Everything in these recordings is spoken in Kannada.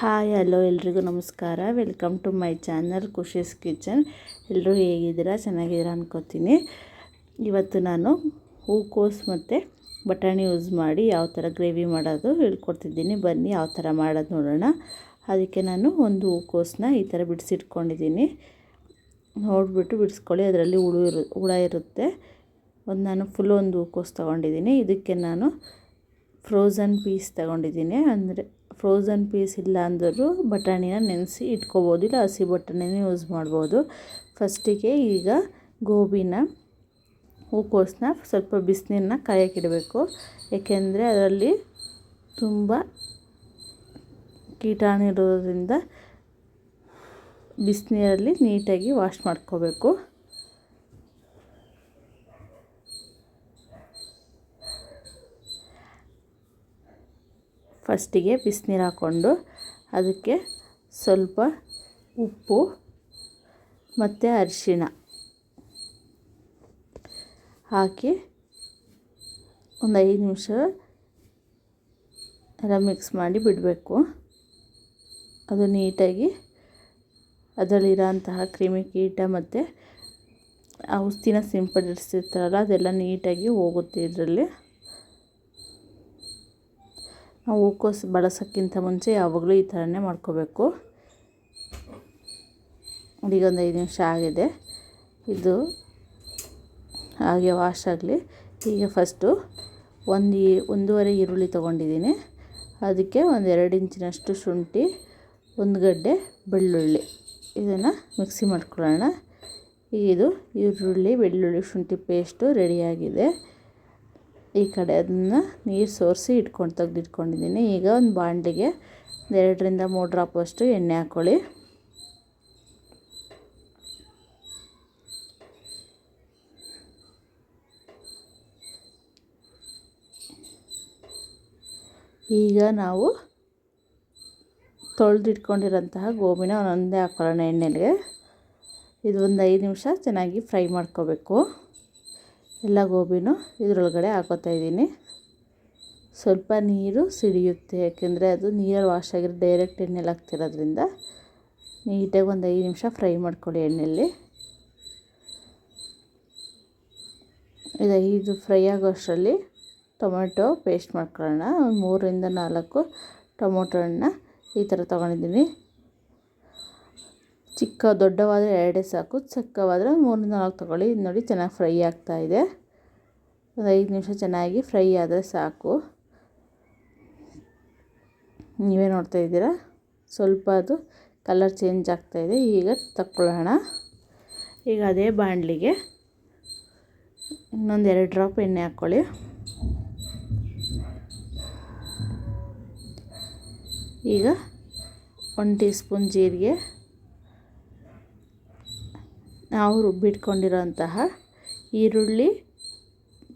ಹಾಯ್, ಹಲೋ, ಎಲ್ರಿಗೂ ನಮಸ್ಕಾರ. Welcome to my channel Khushi's kitchen ಎಲ್ಲರೂ ಹೇಗಿದ್ದೀರಾ? ಚೆನ್ನಾಗಿದ್ದೀರಾ ಅನ್ಕೋತೀನಿ. ಇವತ್ತು ನಾನು ಹೂಕೋಸ್ ಮತ್ತು ಬಟಾಣಿ ಯೂಸ್ ಮಾಡಿ ಯಾವ ಥರ ಗ್ರೇವಿ ಮಾಡೋದು ಹೇಳ್ಕೊಡ್ತಿದ್ದೀನಿ. ಬನ್ನಿ ಯಾವ ಥರ ಮಾಡೋದು ನೋಡೋಣ. ಅದಕ್ಕೆ ನಾನು ಒಂದು ಹೂಕೋಸನ್ನ ಈ ಥರ ಬಿಡಿಸಿಟ್ಕೊಂಡಿದ್ದೀನಿ. ನೋಡಿಬಿಟ್ಟು ಬಿಡಿಸ್ಕೊಳ್ಳಿ. ಅದರಲ್ಲಿ ಹುಳು ಇರು, ಹುಳ ಇರುತ್ತೆ. ಒಂದು ನಾನು ಫುಲ್ ಒಂದು ಹೂಕೋಸ್ ತೊಗೊಂಡಿದ್ದೀನಿ. ಇದಕ್ಕೆ ನಾನು ಫ್ರೋಝನ್ ಪೀಸ್ ತೊಗೊಂಡಿದ್ದೀನಿ. ಅಂದರೆ ಫ್ರೋಝನ್ ಪೀಸ್ ಇಲ್ಲ ಅಂದರೂ ಬಟಾಣಿನ ನೆನೆಸಿ ಇಟ್ಕೋಬೋದು. ಇಲ್ಲ ಹಸಿ ಬಟಾಣಿನ ಯೂಸ್ ಮಾಡ್ಬೋದು. ಫಸ್ಟಿಗೆ ಈಗ ಗೋಬಿನ, ಹೂಕೋಸನ್ನ ಸ್ವಲ್ಪ ಬಿಸಿನೀರನ್ನ ಕಾಯಕ್ಕಿಡಬೇಕು ಏಕೆಂದರೆ ಅದರಲ್ಲಿ ತುಂಬ ಕೀಟಾಣು ಇರೋದ್ರಿಂದ ಬಿಸಿನೀರಲ್ಲಿ ನೀಟಾಗಿ ವಾಶ್ ಮಾಡ್ಕೋಬೇಕು. ಫಸ್ಟಿಗೆ ಬಿಸಿನೀರು ಹಾಕ್ಕೊಂಡು ಅದಕ್ಕೆ ಸ್ವಲ್ಪ ಉಪ್ಪು ಮತ್ತು ಅರಿಶಿಣ ಹಾಕಿ ಒಂದು ಐದು ನಿಮಿಷ ಎಲ್ಲ ಮಿಕ್ಸ್ ಮಾಡಿ ಬಿಡಬೇಕು. ಅದು ನೀಟಾಗಿ ಅದರಲ್ಲಿರೋಂತಹ ಕ್ರಿಮಿಕೀಟ ಮತ್ತು ಔಷಧಿನ ಸಿಂಪಡಿಸಿರ್ತಾರಲ್ಲ ಅದೆಲ್ಲ ನೀಟಾಗಿ ಹೋಗುತ್ತೆ ಇದರಲ್ಲಿ. ಹೂಕೋಸು ಬಳಸೋಕ್ಕಿಂತ ಮುಂಚೆ ಯಾವಾಗಲೂ ಈ ಥರನೇ ಮಾಡ್ಕೋಬೇಕು. ಈಗ ಒಂದು ಐದು ನಿಮಿಷ ಆಗಿದೆ. ಇದು ಹಾಗೆ ವಾಶ್ ಆಗಲಿ. ಈಗ ಫಸ್ಟು ಒಂದು ಒಂದೂವರೆ ಈರುಳ್ಳಿ ತೊಗೊಂಡಿದ್ದೀನಿ. ಅದಕ್ಕೆ ಒಂದು ಎರಡು ಇಂಚಿನಷ್ಟು ಶುಂಠಿ, ಒಂದು ಗಡ್ಡೆ ಬೆಳ್ಳುಳ್ಳಿ. ಇದನ್ನು ಮಿಕ್ಸಿ ಮಾಡ್ಕೊಳ್ಳೋಣ. ಇದು ಈರುಳ್ಳಿ, ಬೆಳ್ಳುಳ್ಳಿ, ಶುಂಠಿ ಪೇಸ್ಟು ರೆಡಿಯಾಗಿದೆ ಈ ಕಡೆ ಅದನ್ನು ನೀರು ಸೋರಿಸಿ ಇಟ್ಕೊಂಡು ತೆಗೆದಿಟ್ಕೊಂಡಿದ್ದೀನಿ ಈಗ ಒಂದು ಬಾಣಲಿಗೆ ಎರಡರಿಂದ ಮೂರು ಡ್ರಾಪಷ್ಟು ಎಣ್ಣೆ ಹಾಕ್ಕೊಳ್ಳಿ ಈಗ ನಾವು ತೊಳೆದಿಟ್ಕೊಂಡಿರೋಂತಹ ಗೋಬಿನ ಒಂದೊಂದೇ ಹಾಕ್ಕೊಳ್ಳೋಣ ಎಣ್ಣೆಗೆ. ಇದು ಒಂದು ಐದು ನಿಮಿಷ ಚೆನ್ನಾಗಿ ಫ್ರೈ ಮಾಡ್ಕೋಬೇಕು. ಎಲ್ಲ ಗೋಬಿನೂ ಇದರೊಳಗಡೆ ಹಾಕೋತಾ ಇದ್ದೀನಿ. ಸ್ವಲ್ಪ ನೀರು ಸಿಡಿಯುತ್ತೆ, ಯಾಕೆಂದರೆ ಅದು ನೀರಲ್ಲಿ ವಾಶ್ ಆಗಿರೋ ಡೈರೆಕ್ಟ್ ಎಣ್ಣೆಲಿ ಹಾಕ್ತಿರೋದ್ರಿಂದ ನೀಟಾಗಿ ಒಂದು ಐದು ನಿಮಿಷ ಫ್ರೈ ಮಾಡ್ಕೊಳ್ಳಿ ಎಣ್ಣೆಯಲ್ಲಿ ಇದು ಐದು ಫ್ರೈ ಆಗೋಷ್ಟರಲ್ಲಿ ಟೊಮೆಟೊ ಪೇಸ್ಟ್ ಮಾಡ್ಕೊಳ್ಳೋಣ. ಒಂದು ಮೂರರಿಂದ ನಾಲ್ಕು ಟೊಮೊಟೊ ಹಣ್ಣನ್ನ ಈ ಥರ ತೊಗೊಂಡಿದ್ದೀನಿ. ಚಿಕ್ಕ ದೊಡ್ಡವಾದರೆ ಎರಡೇ ಸಾಕು, ಚಿಕ್ಕವಾದರೆ ಮೂರು ನಾಲ್ಕು ತೊಗೊಳ್ಳಿ. ನೋಡಿ ಚೆನ್ನಾಗಿ ಫ್ರೈ ಆಗ್ತಾಯಿದೆ ಒಂದು ಐದು ನಿಮಿಷ ಚೆನ್ನಾಗಿ ಫ್ರೈ ಆದರೆ ಸಾಕು. ನೀವೇ ನೋಡ್ತಾ ಇದ್ದೀರಾ? ಸ್ವಲ್ಪ ಅದು ಕಲರ್ ಚೇಂಜ್ ಆಗ್ತಾಯಿದೆ ಈಗ ತಕ್ಕೊಳ್ಳೋಣ. ಈಗ ಅದೇ ಬಾಣಲಿಗೆ ಇನ್ನೊಂದು ಎರಡು ಡ್ರಾಪ್ ಎಣ್ಣೆ ಹಾಕ್ಕೊಳ್ಳಿ. ಈಗ ಒನ್ ಟೀ ಸ್ಪೂನ್ ಜೀರಿಗೆ ನಾವು ರುಬ್ಬಿಟ್ಕೊಂಡಿರೋಂತಹ ಈರುಳ್ಳಿ,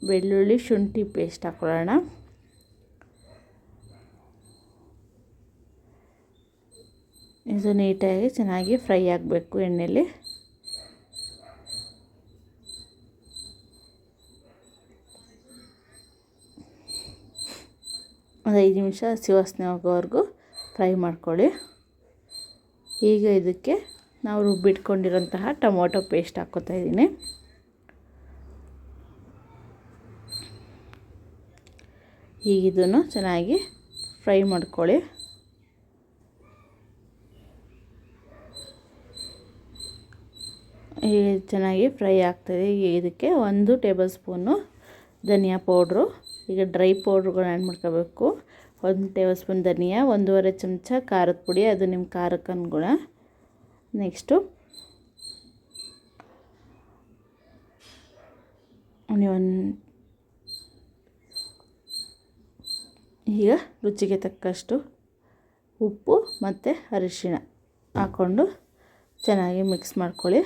ಬೆಳ್ಳುಳ್ಳಿ, ಶುಂಠಿ ಪೇಸ್ಟ್ ಹಾಕ್ಕೊಳ್ಳೋಣ ಇದು ನೀಟಾಗಿ ಚೆನ್ನಾಗಿ ಫ್ರೈ ಆಗಬೇಕು ಎಣ್ಣೆಯಲ್ಲಿ ಒಂದು ಐದು ನಿಮಿಷ ಹಸಿ ವಾಸನೆ ಹೋಗೋವರೆಗೂ ಫ್ರೈ ಮಾಡ್ಕೊಳ್ಳಿ. ಈಗ ಇದಕ್ಕೆ ನಾವು ರುಬ್ಬಿಟ್ಕೊಂಡಿರೋಂತಹ ಟೊಮೊಟೊ ಪೇಸ್ಟ್ ಹಾಕ್ಕೋತಾ ಇದ್ದೀನಿ. ಇದನ್ನು ಚೆನ್ನಾಗಿ ಫ್ರೈ ಮಾಡ್ಕೊಳ್ಳಿ. ಚೆನ್ನಾಗಿ ಫ್ರೈ ಆಗ್ತದೆ ಇದಕ್ಕೆ ಒಂದು ಟೇಬಲ್ ಸ್ಪೂನು ಧನಿಯಾ ಪೌಡ್ರು, ಈಗ ಡ್ರೈ ಪೌಡ್ರುಗಳನ್ನ ಆ್ಯಡ್ ಮಾಡ್ಕೋಬೇಕು. ಒಂದು ಟೇಬಲ್ ಸ್ಪೂನ್ ಧನಿಯಾ, ಒಂದೂವರೆ ಚಮಚ ಖಾರದ ಪುಡಿ, ಅದು ನಿಮ್ಮ ಖಾರಕ್ಕೆ ಅನುಗುಣ ನೆಕ್ಸ್ಟು ಆನಿಯನ್ ಈಗ ರುಚಿಗೆ ತಕ್ಕಷ್ಟು ಉಪ್ಪು ಮತ್ತು ಅರಿಶಿಣ ಹಾಕ್ಕೊಂಡು ಚೆನ್ನಾಗಿ ಮಿಕ್ಸ್ ಮಾಡ್ಕೊಳ್ಳಿ.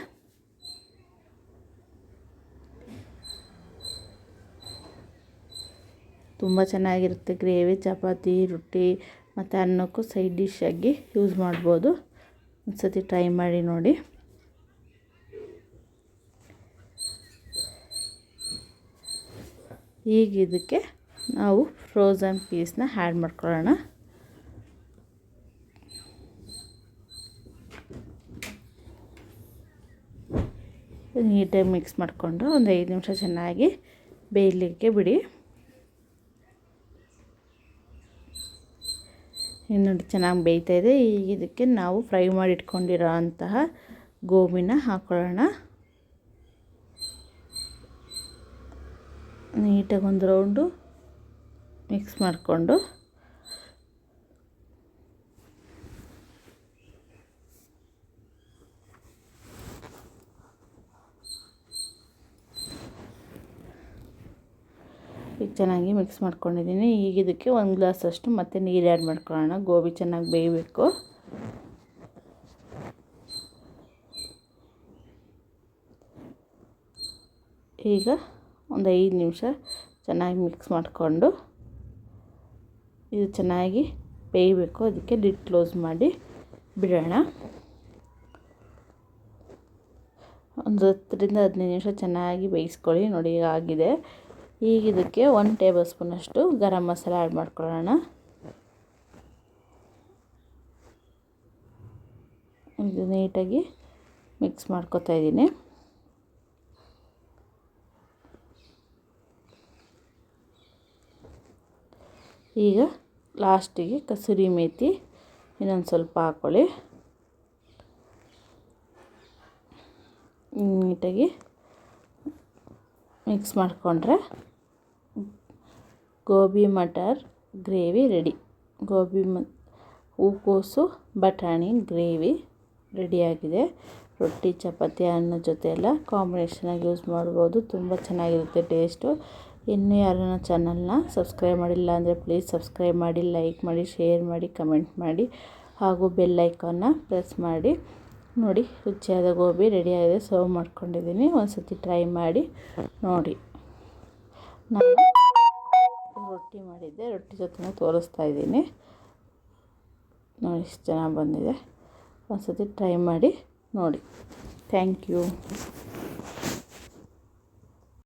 ತುಂಬ ಚೆನ್ನಾಗಿರುತ್ತೆ ಗ್ರೇವಿ, ಚಪಾತಿ, ರೊಟ್ಟಿ ಮತ್ತು ಅನ್ನಕ್ಕೂ ಸೈಡ್ ಡಿಶ್ಶಾಗಿ ಯೂಸ್ ಮಾಡ್ಬೋದು. ಒಂದು ಸತಿ ಟ್ರೈ ಮಾಡಿ ನೋಡಿ. ಈಗ ಇದಕ್ಕೆ ನಾವು ಫ್ರೋಝನ್ ಪೀಸ್ನ ಆ್ಯಡ್ ಮಾಡ್ಕೊಳ್ಳೋಣ. ನೀಟಾಗಿ ಮಿಕ್ಸ್ ಮಾಡಿಕೊಂಡು ಒಂದು ಐದು ನಿಮಿಷ ಚೆನ್ನಾಗಿ ಬೇಯಲಿಕ್ಕೆ ಬಿಡಿ. ನೋಡಿ, ಚೆನ್ನಾಗಿ ಬೇಯ್ತಾ ಇದೆ. ಈಗ ಇದಕ್ಕೆ ನಾವು ಫ್ರೈ ಮಾಡಿ ಇಟ್ಕೊಂಡಿರೋ ಅಂತಹ ಗೋಬಿನ ಹಾಕೊಳ್ಳೋಣ. ನೀಟಾಗಿ ಒಂದು ರೌಂಡು ಮಿಕ್ಸ್ ಮಾಡಿಕೊಂಡು. ಈಗ ಚೆನ್ನಾಗಿ ಮಿಕ್ಸ್ ಮಾಡ್ಕೊಂಡಿದ್ದೀನಿ. ಈಗ ಇದಕ್ಕೆ ಒಂದು ಗ್ಲಾಸಷ್ಟು ಮತ್ತೆ ನೀರು ಆ್ಯಡ್ ಮಾಡ್ಕೊಳ್ಳೋಣ. ಗೋಬಿ ಚೆನ್ನಾಗಿ ಬೇಯಬೇಕು. ಈಗ ಒಂದು ಐದು ನಿಮಿಷ ಚೆನ್ನಾಗಿ ಮಿಕ್ಸ್ ಮಾಡಿಕೊಂಡು ಇದು ಚೆನ್ನಾಗಿ ಬೇಯಬೇಕು. ಅದಕ್ಕೆ ಲಿಡ್ ಕ್ಲೋಸ್ ಮಾಡಿ ಬಿಡೋಣ. ಒಂದು ಹತ್ತರಿಂದ ಹದಿನೈದು ನಿಮಿಷ ಚೆನ್ನಾಗಿ ಬೇಯಿಸ್ಕೊಳ್ಳಿ. ನೋಡಿ ಈಗ ಆಗಿದೆ. ಈಗ ಇದಕ್ಕೆ ಒನ್ ಟೇಬಲ್ ಸ್ಪೂನಷ್ಟು ಗರಂ ಮಸಾಲ ಆ್ಯಡ್ ಮಾಡ್ಕೊಳ್ಳೋಣ. ಇದು ನೀಟಾಗಿ ಮಿಕ್ಸ್ ಮಾಡ್ಕೊತಾ ಇದ್ದೀನಿ. ಈಗ ಲಾಸ್ಟಿಗೆ ಕಸೂರಿ ಮೇಥಿ ಇನ್ನೊಂದು ಸ್ವಲ್ಪ ಹಾಕ್ಕೊಳ್ಳಿ ನೀಟಾಗಿ ಮಿಕ್ಸ್ ಮಾಡಿಕೊಂಡ್ರೆ ಗೋಬಿ ಮಟರ್ ಗ್ರೇವಿ ರೆಡಿ. ಗೋಬಿ ಮ ಹೂಕೋಸು ಬಟಾಣಿ, ಗ್ರೇವಿ ರೆಡಿಯಾಗಿದೆ. ರೊಟ್ಟಿ, ಚಪಾತಿ, ಅನ್ನ ಜೊತೆ ಎಲ್ಲ ಕಾಂಬಿನೇಷನಾಗಿ ಯೂಸ್ ಮಾಡ್ಬೋದು. ತುಂಬ ಚೆನ್ನಾಗಿರುತ್ತೆ ಟೇಸ್ಟು ಇನ್ನೂ ಯಾರನ್ನ ಚಾನಲ್ನ ಸಬ್ಸ್ಕ್ರೈಬ್ ಮಾಡಿಲ್ಲ ಅಂದರೆ ಪ್ಲೀಸ್ ಸಬ್ಸ್ಕ್ರೈಬ್ ಮಾಡಿ ಲೈಕ್ ಮಾಡಿ ಶೇರ್ ಮಾಡಿ ಕಮೆಂಟ್ ಮಾಡಿ ಹಾಗೂ ಬೆಲ್ ಐಕಾನ್ನ ಪ್ರೆಸ್ ಮಾಡಿ. ನೋಡಿ, ರುಚಿಯಾದ ಗೋಬಿ ರೆಡಿಯಾಗಿದೆ ಸರ್ವ್ ಮಾಡ್ಕೊಂಡಿದ್ದೀನಿ. ಒಂದು ಸತಿ ಟ್ರೈ ಮಾಡಿ ನೋಡಿ. ನಾನು ರೊಟ್ಟಿ ಮಾಡಿದ್ದೆ. ರೊಟ್ಟಿ ಜೊತೆ ತೋರಿಸ್ತಾ ಇದ್ದೀನಿ. ನೋಡಿ, ಇಷ್ಟು ಚೆನ್ನಾಗಿ ಬಂದಿದೆ. ಒಂದು ಸತಿ ಟ್ರೈ ಮಾಡಿ ನೋಡಿ. Thank you